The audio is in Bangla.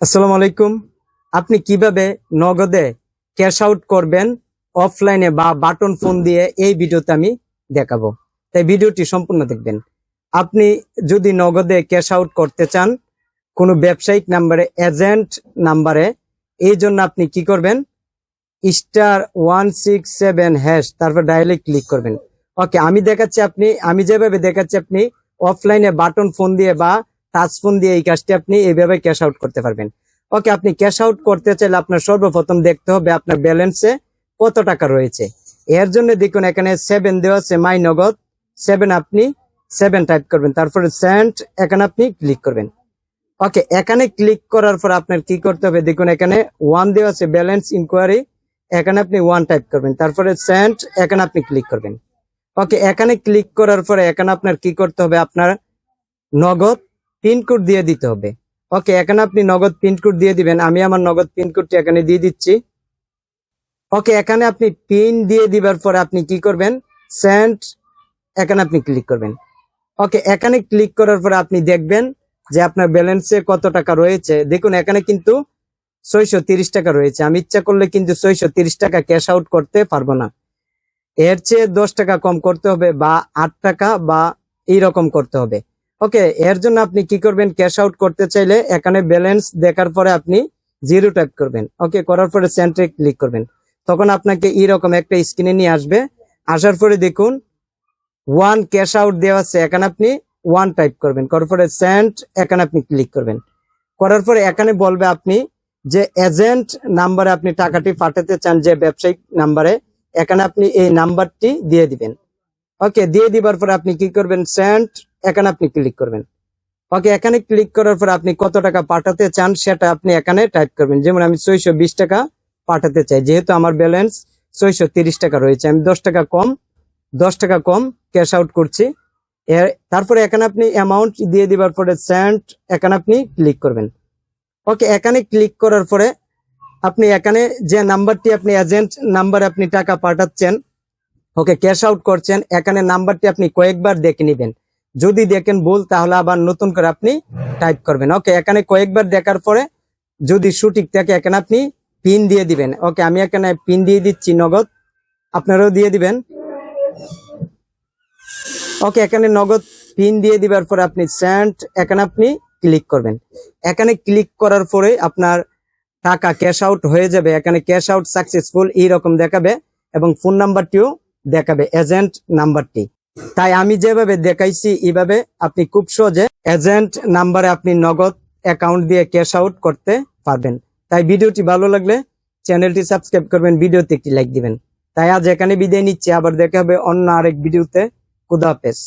আসসালামু আলাইকুম। আপনি কীভাবে নগদে ক্যাশ আউট করবেন অফলাইনে বা বাটন ফোন দিয়ে এই ভিডিওতে আমি দেখাবো। তাই ভিডিওটি সম্পূর্ণ দেখবেন। আপনি যদি নগদে ক্যাশ আউট করতে চান, কোনো ব্যবসায়িক নাম্বারে, এজেন্ট নাম্বারে, এই জন্য আপনি কি করবেন? Star one six seven hash, তারপর ডায়ালে ক্লিক করবেন। ওকে, আমি দেখাচ্ছি আপনি, আমি যেভাবে দেখাচ্ছি আপনি, অফলাইনে বাটন ফোন দিয়ে বা টাচ ফোন দিয়ে এই কাজটি আপনি এইভাবে ক্যাশ আউট করতে পারবেন। ওকে আপনি ক্যাশ আউট করতে চাইলে আপনার সর্বপ্রথম দেখতে হবে আপনার ব্যালেন্সে কত টাকা রয়েছে। এর জন্য দেখুন, এখানে সেভেন দেওয়া আছে মাই নগদ সেভেন আপনি সেভেন টাইপ করবেন। তারপরে সেন্ট এখানে আপনি ক্লিক করবেন। ওকে এখানে ক্লিক করার পর আপনার কি করতে হবে? দেখুন, এখানে ওয়ান দেওয়া আছে ব্যালেন্স ইনকোয়ারি এখানে আপনি ওয়ান টাইপ করবেন। তারপরে সেন্ট এখানে আপনি ক্লিক করবেন। ওকে এখানে ক্লিক করার পরে এখানে আপনার কি করতে হবে? আপনার নগদ পিনকোড দিয়ে দিতে হবে। ওকে এখানে আপনি নগদ পিনকোড দিয়ে দিবেন। আমি আমার নগদ পিনকোডটি এখানে দিয়ে দিচ্ছি। ওকে এখানে আপনি পিন দিয়ে দিবার পরে আপনি কি করবেন? সেন্ট এখানে আপনি ক্লিক করবেন। ওকে এখানে ক্লিক করার পরে আপনি দেখবেন যে আপনার ব্যালেন্সে কত টাকা রয়েছে। দেখুন, এখানে কিন্তু ছয়শো তিরিশ টাকা রয়েছে। আমি ইচ্ছা করলে কিন্তু ছয়শো তিরিশ টাকা ক্যাশ আউট করতে পারব না। এর চেয়ে দশ টাকা কম করতে হবে বা আট টাকা বা এইরকম করতে হবে। ওকে এর জন্য আপনি কি করবেন? ক্যাশ আউট করতে চাইলে এখানে ব্যালেন্স দেখার পরে আপনি জিরো টাইপ করবেন। ওকে করার পরে সেন্টারে ক্লিক করবেন। তখন আপনাকে এইরকম একটা স্ক্রিনে নিয়ে আসবে। আসার পরে দেখুন ওয়ান ক্যাশ আউট দেওয়া আছে, এখানে আপনি ওয়ান টাইপ করবেন। করার পরে সেন্ট এখানে আপনি ক্লিক করবেন। করার পরে এখানে বলবে আপনি যে এজেন্ট নাম্বারে আপনি টাকাটি পাঠাতে চান যে ব্যবসায়িক নাম্বারে এখানে আপনি এই নাম্বারটি দিয়ে দিবেন। ওকে দিয়ে দিবার পরে আপনি কি করবেন? সেন্ট এখানে আপনি ক্লিক করবেন। ওকে এখানে ক্লিক করার পর আপনি কত টাকা পাঠাতে চান সেটা আপনি এখানে টাইপ করবেন। যেমন আমি ছয়শো বিশ টাকা পাঠাতে চাই, যেহেতু আমার ব্যালেন্স ছয়শো টাকা রয়েছে। আমি দশ টাকা কম, দশ টাকা কম ক্যাশ আউট করছি। তারপরে এখানে আপনি অ্যামাউন্ট দিয়ে দিবার পরে সেন্ট এখানে আপনি ক্লিক করবেন। ওকে এখানে ক্লিক করার পরে আপনি এখানে যে নাম্বারটি আপনি এজেন্ট নাম্বারে আপনি টাকা পাঠাচ্ছেন ওকে ক্যাশ আউট করছেন এখানে নাম্বারটি আপনি কয়েকবার দেখে নেবেন। যদি দেখেন ভুল, তাহলে আবার নতুন করে আপনি টাইপ করবেন। ওকে এখানে কয়েকবার দেখার পরে যদি সঠিক থাকে, এখানে আপনি পিন দিয়ে দিবেন। ওকে আমি এখানে পিন দিয়ে দিচ্ছি, নগদ। আপনারাও দিয়ে দিবেন। ওকে এখানে নগদ পিন দিয়ে দিবার পরে আপনি সেন্ট এখানে আপনি ক্লিক করবেন। এখানে ক্লিক করার পরে আপনার টাকা ক্যাশ আউট হয়ে যাবে। এখানে ক্যাশ আউট সাকসেসফুল এইরকম দেখাবে এবং ফোন নাম্বারটিও দেখাবে এজেন্ট নাম্বারটি তাই আমি যেভাবে দেখাইছি এভাবে আপনি খুব সহজে এজেন্ট নাম্বারে আপনি নগদ অ্যাকাউন্ট দিয়ে ক্যাশ আউট করতে পারবেন। তাই ভিডিওটি ভালো লাগলে চ্যানেলটি সাবস্ক্রাইব করবেন, ভিডিওতে একটি লাইক দিবেন। তাই আজ এখানে বিদায় নিচ্ছি, আবার দেখা হবে অন্য আরেক ভিডিওতে। খুদা হাফেজ।